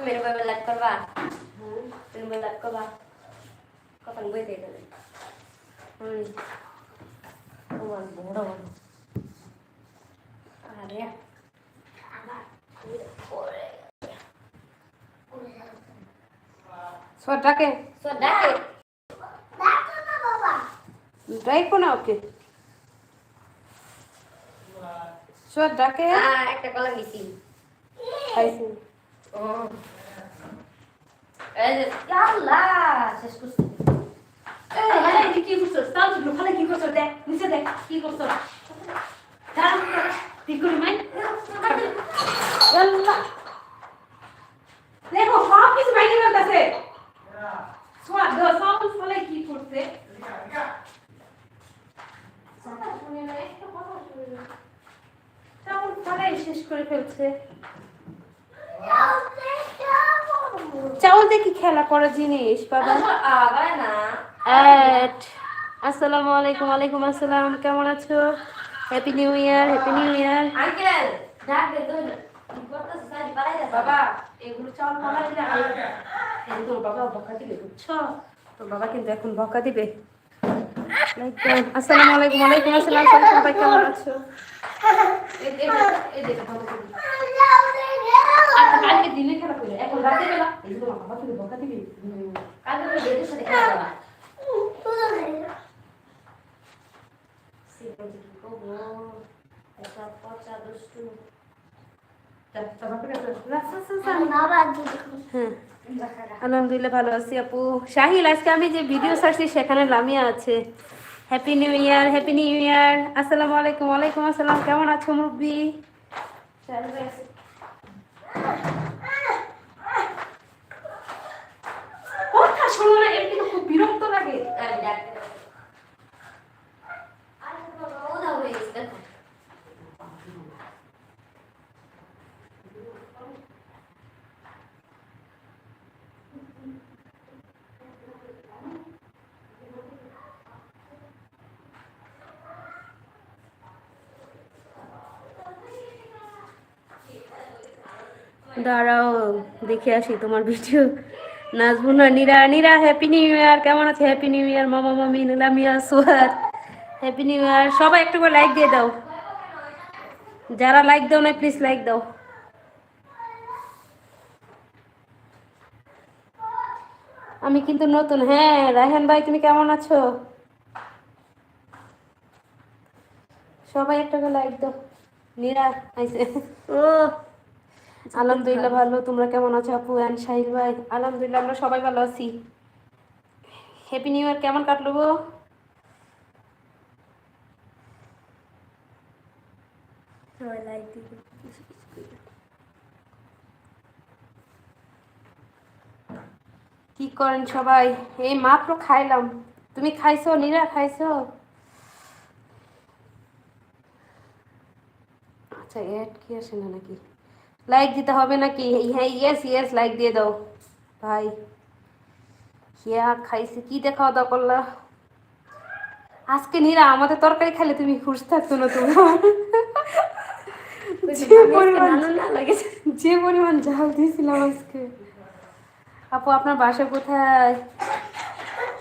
मेरे को लग करवा। मेरे को लग करवा। कपन बोई दे दे। हम्म। ओवन बोड़ा वन अरे सोडा के? सोडा के? डाइको ना ओके okay. ওকে সোয়াটাকে একটা কলম দিছি খাইছি ও এই যে আল্লাহ শেষ করছি। কি করছ? তাও কি করছ? দেখ নিচে দেখ কি করছ? করি মাই দেখো সব কিছু ফলে কি করছে চাউল ফলাই শেষ করে ফেলছে। চাউল কি খেলা করার জিনিস বাবা? আসসালামু আলাইকুম আসসালাম কেমন আছো? Happy new year happy new year uncle বাবা এগুলো চাল মালা দিলে তোর বাবা বকা দিবে বুঝছ? তোর বাবা কিন্তু এখন বকা দিবে। আসসালামু আলাইকুম ওয়ালাইকুম আসসালাম সবাই কেমন আছো? আলহামদুলিল্লাহ ভালো আছি আপু। শাহিল আজকে আমি যে ভিডিও ছাড়ছি সেখানে লামিয়া আছে। Happy new year happy new year আসসালামু আলাইকুম ওয়ালাইকুম আসসালাম কেমন আছো মুরব্বি কথা শোনো না এর কিন্তু খুব বিরক্ত লাগে আমি ডাক দে আরে বাবা ওদা হয়ে গেছে দেখো দাঁড়াও, দেখে আসি তোমার ভিডিও নাচবো না Nira Nira happy new year কেমন আছে? হ্যাপি নিউ ইয়ার মামা, মামি নীলামিয়া সোহার হ্যাপি নিউ ইয়ার সবাই একটু করে লাইক দিয়ে দাও। যারা লাইক দাও না প্লিজ লাইক দাও। আমি কিন্তু নতুন। হ্যাঁ রায়হান ভাই, তুমি কেমন আছো? সবাই একটা করে লাইক দাও। নীরা, আইসে। ও আলহামদুলিল্লাহ ভালো। তোমরা কেমন আছো আপু অ্যান্ড শাহিল ভাই? আলহামদুলিল্লাহ আমরা সবাই ভালো আছি। হ্যাপি নিউ ইয়ার কেমন কাটলো গো? কি করেন সবাই? এই মাত্র খাইলাম। তুমি খাইছো? নীরা খাইছো? আচ্ছা অ্যাড কি আসে না নাকি? লাইক দিতে হবে নাকি? হ্যাঁ ইয়েস ইয়েস লাইক দিয়ে দাও। ভাই হিয়া খাইছে কি দেখাও দাও করলা? আজকে নীরা আমাদের তরকারি খাইলে তুমি খুশ থাকতো না তোমার। যে পরিমাণ যে পরিমাণ ঝাল দিয়েছিলাম আজকে। আপু আপনার বাসা কোথায়?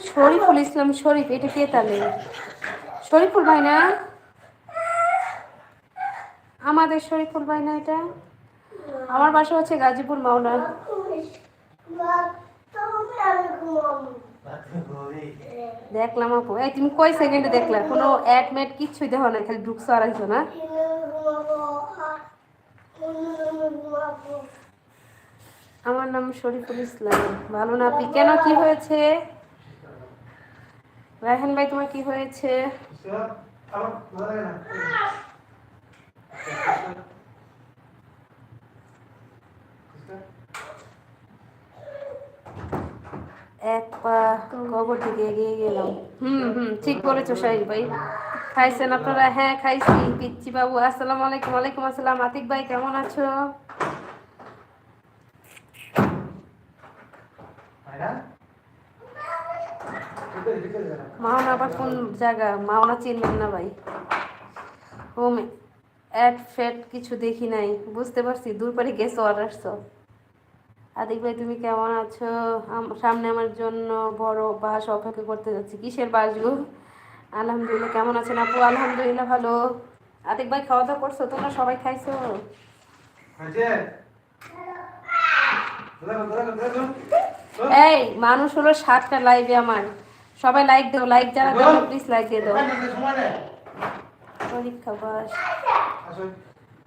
শরীফুল ইসলাম শরীফ এটা কে তাহলে শরীফুল ভাই না? আমাদের শরীফুল ভাই না এটা? আমার বাসা হচ্ছে গাজীপুর মাওনা। দেখলাম আপু। এই তুমি কয় সেকেন্ডে দেখলা? কোনো অ্যাড ম্যাড কিচ্ছুই দেখো না, খালি ঢুকছো আর আইছো না? আমার নাম শরীফুল ইসলাম। ভালো না আপনি কেন কি হয়েছে? রায়হান ভাই, তোমার কি হয়েছে? এক পা কবর থেকে এগিয়ে গেলাম। হুম হুম, ঠিক করেছ শাহিদ ভাই। খাইছেন আপনারা? হ্যাঁ খাইছি। পিচ্ছি বাবু, আসসালামু আলাইকুম, ওয়ালাইকুম আসসালাম। আতিক ভাই, কেমন আছো? মাওনা আবার কোন জায়গা? মাওনা চিনবেন না ভাই। হোমে অ্যাড ফ্যাট কিছু দেখি নাই। বুঝতে পারছি, দূর পারে গেছো আর আসছো আদিক ভাই, তুমি কেমন আছো? সামনে আমার জন্য বড় বাস অপেক্ষা করতে যাচ্ছি। কিসের বাস গো? আলহামদুলিল্লাহ, কেমন আছেন আপু? আলহামদুলিল্লাহ ভালো। আদিক ভাই, খাওয়া দাওয়া করছ? তোমরা সবাই খাইছো। এই, মানুষ হলো সাতটা লাইভে আমার। সবাই লাইক দাও লাইক যারা দাও প্লিজ লাইক দিয়ে দাও। পরীক্ষা বাস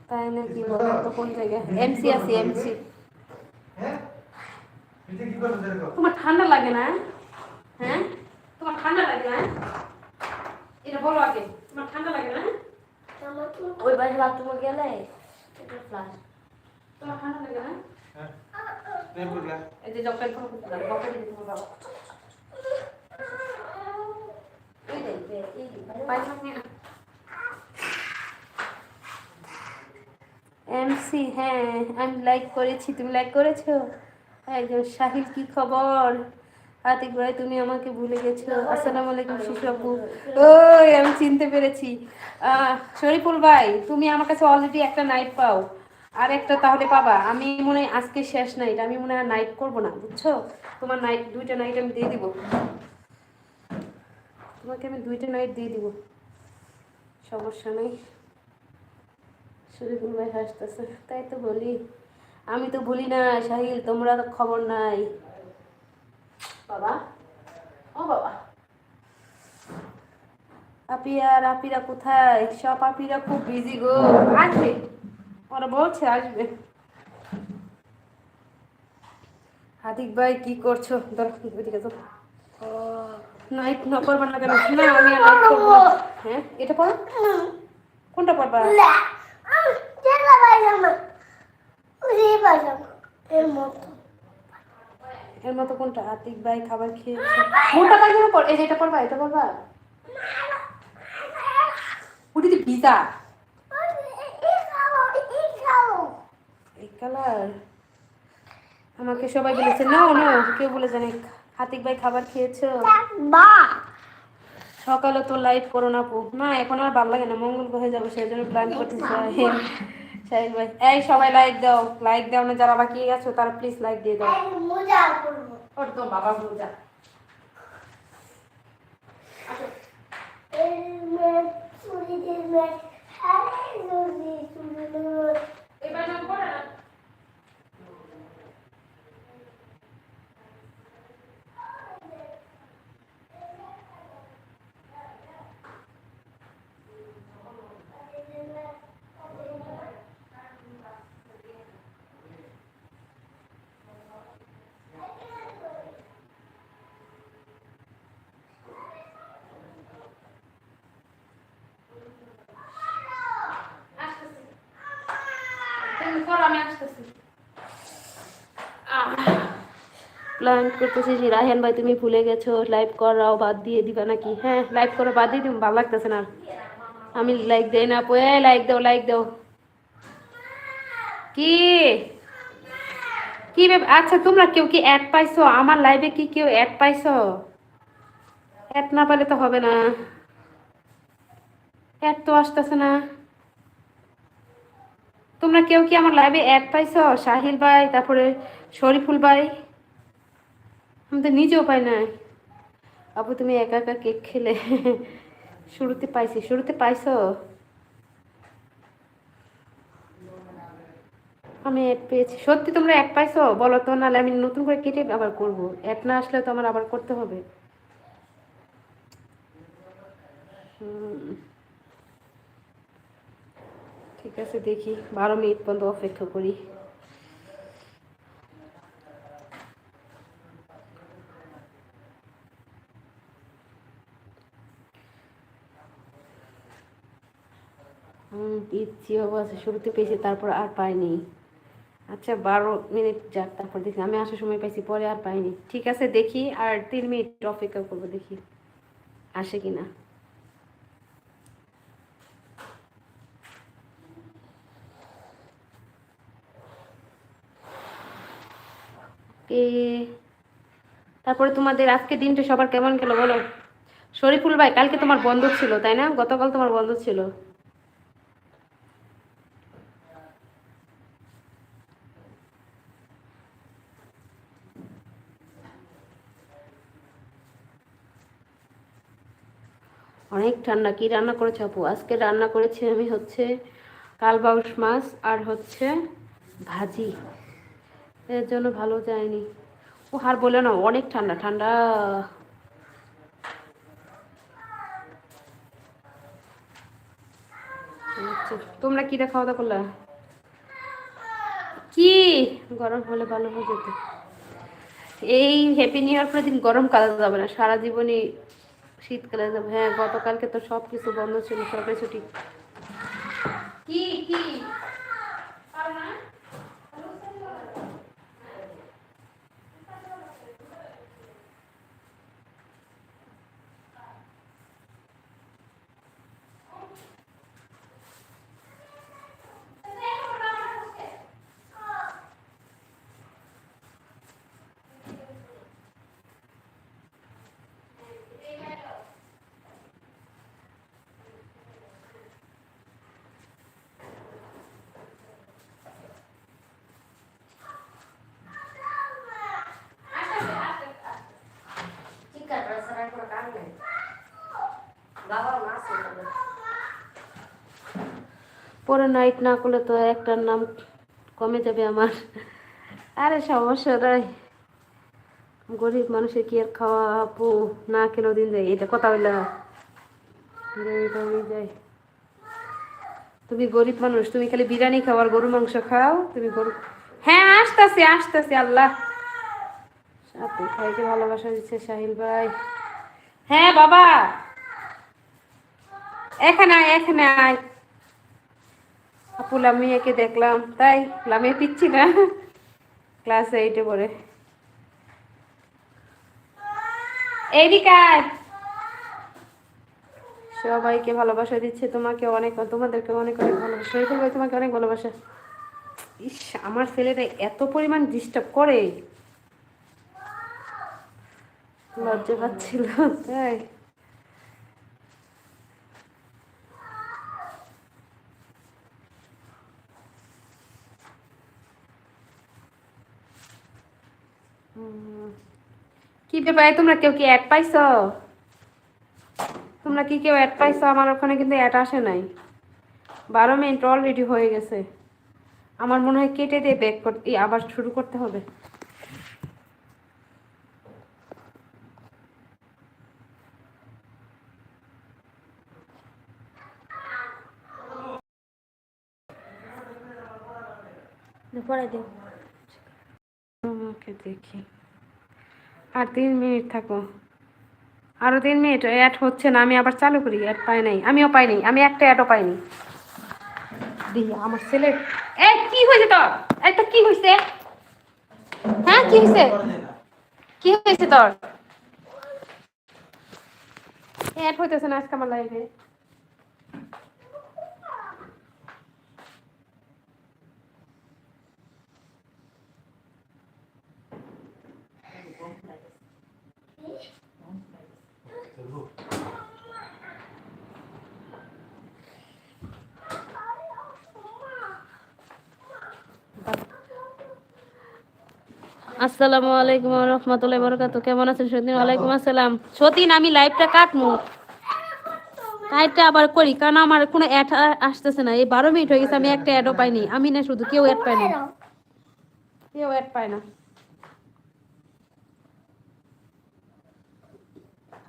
তাই নাকি বলো কোন জায়গায়? এমসি আছে এমসি হ্যাঁ? নিচে কি করছ দেখো। তোমার ঠান্ডা লাগে না হ্যাঁ? তোমার ঠান্ডা লাগে না এটা বলো আগে তোমার ঠান্ডা লাগে না ওই বাড়ি বাথরুমে গেলে এটা ফ্লাশ তোমার ঠান্ডা লাগে না হ্যাঁ। এই যে জকের ফোন করতে পারো বকে দিতে তোমার এই দেখবে এই পাইলাম না? এমসি হ্যাঁ আমি লাইক করেছি। তুমি লাইক করেছ? একজন সাহিল কি খবর? আতিক ভাই তুমি আমাকে ভুলে গেছো। আসসালামু আলাইকুম, শিশু ওই, আমি চিনতে পেরেছি। শরীফুল ভাই, তুমি আমার কাছে অলরেডি একটা নাইট পাও। আর একটা তাহলে পাবা। আমি মনে হয় আজকে শেষ নাইট আমি মনে হয় নাইট করব না, বুঝছ? তোমার নাইট দুইটা নাইট আমি দিয়ে দিব। তোমাকে আমি দুইটা নাইট দিয়ে দিব। সমস্যা নেই। শরীফুল ভাই হাসতেছে। তাই তো বলি, আমি তো বলি না সাহিল তোমরা খবর নাই। বাবা, ও বাবা। আর আপিরা কোথায়? সব আপিরা খুব বিজি গো। আসবে, ওরা বলছে আসবে। হাতিক ভাই, কি করছ? তো নাইট না করবা না কেন? না, আমি। হ্যাঁ এটা পড়ো। কোনটা পড়বা? এর মতো। কোনটা? আতিক ভাই খাবার খেয়েছে। কোনটা পায়জামা পর এই যে এটা পরবা এটা পরবা? এই কালার? আমাকে সবাই বলেছে না না কেউ বলে জানে হাতিক ভাই খাবার খেয়েছো। সকালে তো লাইট করো না পু না এখন আর ভালো লাগে না মঙ্গল হয়ে যাবে সেই জন্য প্ল্যান করতে চাই সাহিল এই সবাই লাইক দাও লাইক দাও না যারা বাকি আছো তারা প্লিজ লাইক দিয়ে দাও। ওর তো বাবা এবার নাম করে না আসতেছি তুমি প্ল্যান করতেছি রাহেন ভাই, তুমি ভুলে গেছো লাইভ করাও বাদ দিয়ে দিবা নাকি? হ্যাঁ লাইভ করা বাদ দিয়ে দিম, ভালো লাগতেছে না। আমি লাইক দেই না পোয়ে লাইক দাও লাইক দাও। কি? কি আচ্ছা তোমরা কেউ কি অ্যাড পাইছো? আমার লাইভে কি কেউ অ্যাড পাইছো? অ্যাড না পেলে তো হবে না। অ্যাড তো আসতেছে না। তোমরা কেউ কি আমার লাইভে অ্যাড পাইছো? সাহিল ভাই, তারপরে শরীফুল ভাই। আমি তো নিজেও পাই নাই। আপু, তুমি একা একা কেক খেলে। শুরুতে পাইছি। শুরুতে পাইছো? আমি অ্যাড পেয়েছি। সত্যি তোমরা অ্যাড পাইছো? বলো তো, নাহলে আমি নতুন করে কেটে আবার করব। অ্যাড না আসলে তো আমার আবার করতে হবে। হুম। ঠিক আছে, দেখি। বারো মিনিট পর্যন্ত অপেক্ষা করি। পিচ্ছি বাবা শুরুতে পেয়েছি, তারপর আর পাইনি। আচ্ছা বারো মিনিট যাক, তারপর দেখি। আমি আসার সময় পাইছি, পরে আর পাইনি। ঠিক আছে, দেখি, আর তিন মিনিট অপেক্ষা করব, দেখি। আসে কি তারপরে তোমাদের আজকে দিনটা সবার কেমন গেল বলো? শরীফুল ভাই, কালকে তোমার বন্ধ ছিল, তাই না? গতকাল তোমার বন্ধ ছিল। অনেক ঠান্ডা, কি রান্না করেছে আপু? আজকে রান্না করেছি আমি হচ্ছে কালবাউস মাছ আর হচ্ছে ভাজি। এর জন্য ভালো যায়নি। ও আর বলে না অনেক ঠান্ডা ঠান্ডা। আচ্ছা, তোমরা কি খাওয়া দাওয়া করলা? কি? গরম হলে ভালো হয়ে যেত। এই হ্যাপি নিউ ইয়ার দিন গরম কালা যাবে না সারা জীবনই শীতকালে যাবে। হ্যাঁ গতকালকে তো সব কিছু বন্ধ ছিল সরকারি ছুটি। কি কি চিকেন রান্নার কোনো কাম নেই বাবা মাছ এনে পরে নাইট না করলে তো একটার নাম কমে যাবে আমার। আরে সমস্যা নাই। গরিব মানুষের কি আর খাওয়া আপু না খেলেও দিন যায়। এটা কথা হইলা। যায়। তুমি গরিব মানুষ, তুমি খালি বিরিয়ানি খাও আর গরু মাংস খাও, তুমি গরু হ্যাঁ আসতেছি আসতেছি, আল্লাহ। সাথে খাইতে ভালোবাসা দিচ্ছে সাহিল ভাই। হ্যাঁ বাবা। এখানে আয় এখানে আয়। আপু লামিয়াকে দেখলাম। তাই লামিয়া পিচ্ছি না। ক্লাস এইটে পড়ে। এইদিকে আয়। সবাইকে ভালোবাসা দিচ্ছে তোমাকে অনেক, তোমাদেরকে অনেক অনেক ভালোবাসা। শরীফুল ভাই তোমাকে অনেক ভালোবাসা। ইস, আমার ছেলেটা এত পরিমাণ ডিস্টার্ব করে। লজ্জা পাচ্ছিল। তাই। কি ব্যাপারে তোমরা কেউ কি অ্যাড পাইছো? তোমরা কি কেউ অ্যাড পাইছো? আমার ওখানে কিন্তু অ্যাড আসে নাই। বারো মিনিট অলরেডি হয়ে গেছে। আমার মনে হয় কেটে দিয়ে ব্যাক করতে আবার শুরু করতে হবে। পরে দিও ওকে দেখি। আর তিন মিনিট থাকো আরও তিন মিনিট অ্যাড হচ্ছে না, আমি আবার চালু করি অ্যাড পাই নাই। আমিও পাই নাই, আমি একটা অ্যাডও পাইনি আমার ছেলে এই কি হয়েছে তোর? তো কি হয়েছে? হ্যাঁ কি হয়েছে? কি হয়েছে তোর? অ্যাড হইতেছে না আজকে আমার লাইভে আসসালামু আলাইকুম রহমতুল্লাহ বরকাত কেমন আছেন? সতীন ওয়ালাইকুম আসসালাম। সতীন আমি লাইভটা কাটমু। কাইটটা আবার করি, কারণ আমার কোনো অ্যাড আসতেছে না। এই বারো মিনিট হয়ে গেছে, আমি একটা অ্যাডও পাইনি। আমি না শুধু কেউ অ্যাড কেউ অ্যাড না।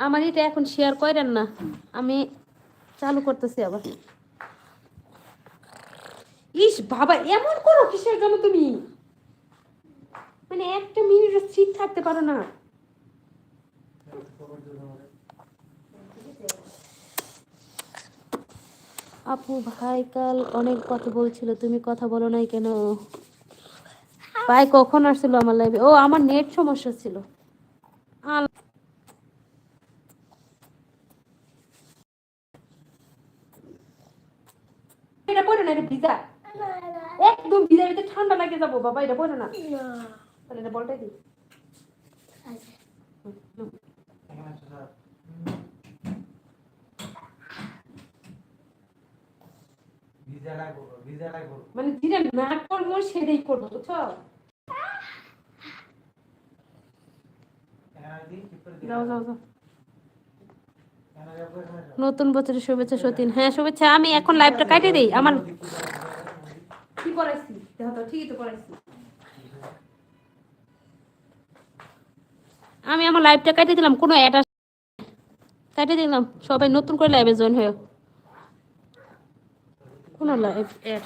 আমার এটা এখন শেয়ার করেন না। আমি চালু করতেছি আবার। ইস, বাবা, এমন করো, কিসের জন্য তুমি? মানে একটা মিনিটও স্থির থাকতে পারো না। আপু ভাই কাল অনেক কথা বলছিল তুমি কথা বলো নাই কেন? ভাই কখন আসছিল আমার লাইভে ও আমার নেট সমস্যা ছিল। এটা পড়ে না এটা ভিজা? একদম ভিজা ঠান্ডা লাগে যাব বাবা এটা পড়ে না। তাহলে এটা বলটাই দিই মানে যেটা না করব সেটাই করব বুঝছ? নতুন বছরের শুভেচ্ছা সতীন। হ্যাঁ শুভেচ্ছা আমি এখন লাইভটা কাটে দিই। আমার কি পড়াইছি? দেখো ঠিকই তো পড়াইছি। আমি আমার লাইভটা কাটিয়ে দিলাম, কোনো অ্যাড কাটিয়ে দিলাম। সবাই নতুন করে লাইভে জয়েন হয়ে কোনো লাইভ অ্যাড